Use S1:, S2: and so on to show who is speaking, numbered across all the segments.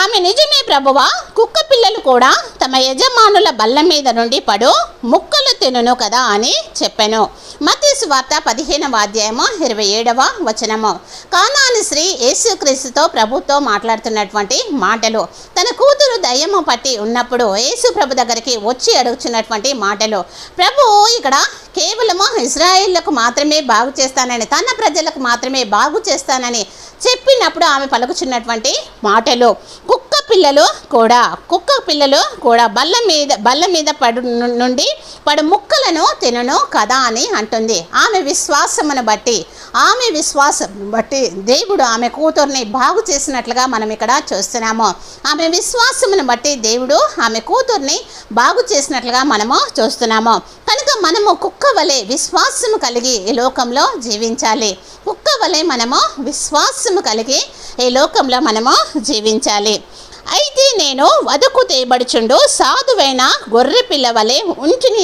S1: ఆమె నిజమే ప్రభువా. కుక్క పిల్లలు కూడా తమ యజమానుల బల్ల మీద నుండి పడు ముక్కలు తినును కదా అని చెప్పాను. మతీసు వార్త పదిహేనవ అధ్యాయము ఇరవై ఏడవ వచనము. కానాని శ్రీ యేసుక్రీస్తుతో ప్రభుతో మాట్లాడుతున్నటువంటి మాటలు తన కూతురు దయ్యము పట్టి ఉన్నప్పుడు యేసు ప్రభు దగ్గరికి వచ్చి అడుగుతున్నటువంటి మాటలు. ప్రభు ఇక్కడ కేవలము ఇజ్రాయిళ్ళకు మాత్రమే బాగు చేస్తానని తన ప్రజలకు మాత్రమే బాగు చేస్తానని చెప్పినప్పుడు ఆమె పలుకుచున్నటువంటి మాటలు కుక్క పిల్లలు కూడా కుక్క పిల్లలు కూడా బల్ల మీద బల్ల మీద పడు నుండి పడు ముక్కలను తినను కదా అని అంటుంది. ఆమె విశ్వాసమును బట్టి ఆమె విశ్వాసం బట్టి దేవుడు ఆమె కూతుర్ని బాగు చేసినట్లుగా మనం ఇక్కడ చూస్తున్నాము. ఆమె విశ్వాసమును బట్టి దేవుడు ఆమె కూతుర్ని బాగు చేసినట్లుగా మనము చూస్తున్నాము. కనుక మనము కుక్క వలె విశ్వాసము కలిగి ఈ లోకంలో జీవించాలి. కుక్క వలె మనము విశ్వాసము కలిగి ఈ లోకంలో మనము జీవించాలి. అయితే నేను వదకు తేబడుచుండు సాధువైన గొర్రె పిల్ల వలె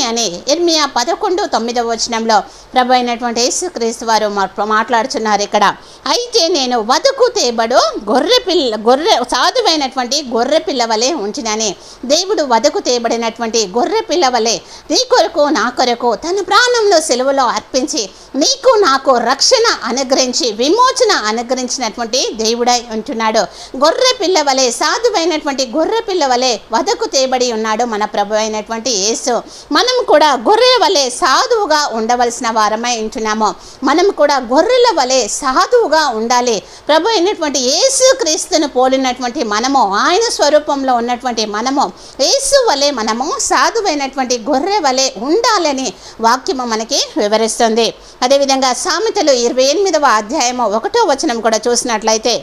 S1: అని. ఇర్మియా పదకొండు తొమ్మిదవ వచనంలో ప్రభు అయినటువంటి యేసుక్రీస్తు వారు మా- మాట్లాడుచున్నారు ఇక్కడ. అయితే నేను వదకు తేబడు గొర్రె పిల్ల గొర్రె సాధువైనటువంటి గొర్రె పిల్లవలే వలె ఉంచినని దేవుడు వదకు తేబడినటువంటి గొర్రె పిల్లవలే నీ కొరకు నా కొరకు తన ప్రాణంలో సెలవులో అర్పించి నీకు నాకు రక్షణ అనుగ్రహించి విమోచన అనుగ్రహించినటువంటి దేవుడై ఉంటున్నాడు. గొర్రె పిల్ల వలె సాధువైనటువంటి గొర్రె పిల్ల వలె వదకు తేబడి ఉన్నాడు మన ప్రభు అయినటువంటి యేసు. మనం కూడా గొర్రెల వలె సాధువుగా ఉండవలసిన వారమై ఉంటున్నాము. మనం కూడా గొర్రెల వలె సాధువుగా ఉండాలి. ప్రభు అయినటువంటి యేసు క్రీస్తును పోలినటువంటి మనము ఆయన స్వరూపంలో ఉన్నటువంటి మనము యేసు వలె మనము సాధువైనటువంటి గొర్రె వలె ఉండాలని వాక్యము మనకి వివరిస్తుంది. అదేవిధంగా సామెతలు ఇరవై ఎనిమిదవ అధ్యాయము ఒకటో వచనం కూడా చూసినట్లయితే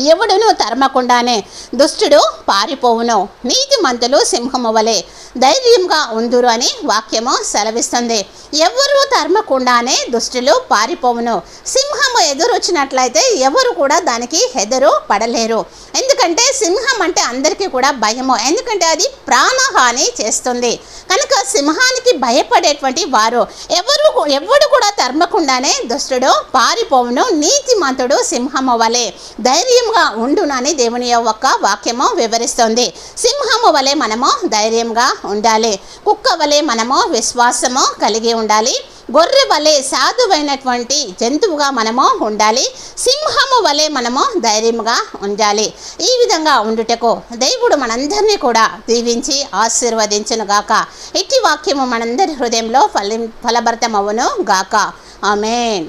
S1: ఎవడును తరమకుండానే దుష్టుడు పారిపోవును. నీతిమంతులు సింహము వలె ధైర్యంగా ఉందురు అని వాక్యము సెలవిస్తుంది. ఎవరు తరమకుండానే దుష్టులు పారిపోవును. సింహము ఎదురొచ్చినట్లయితే ఎవరు కూడా దానికి ఎదురు పడలేరు. ఎందుకంటే సింహం అంటే అందరికీ కూడా భయము. ఎందుకంటే అది ప్రాణహాని చేస్తుంది. కనుక సింహానికి భయపడేటువంటి వారు ఎవరు ఎవడు కూడా తరమకుండానే దుష్టుడు పారిపోవును. నీతిమంతుడు సింహము వలె ధైర్యంగా ఉండునని దేవుని యొక్క వాక్యము వివరిస్తుంది. సింహము వలె మనము ధైర్యంగా ఉండాలి. కుక్క వలె మనము విశ్వాసము కలిగి ఉండాలి. గొర్రె వలె సాధువైనటువంటి జంతువుగా మనము ఉండాలి. సింహము వలె మనము ధైర్యంగా ఉండాలి. ఈ విధంగా ఉండుటకు దేవుడు మనందరినీ కూడా దీవించి ఆశీర్వదించను గాక. ఇట్టి వాక్యము మనందరి హృదయంలో ఫలి ఫలభరితమవును గాక. ఆమెన్.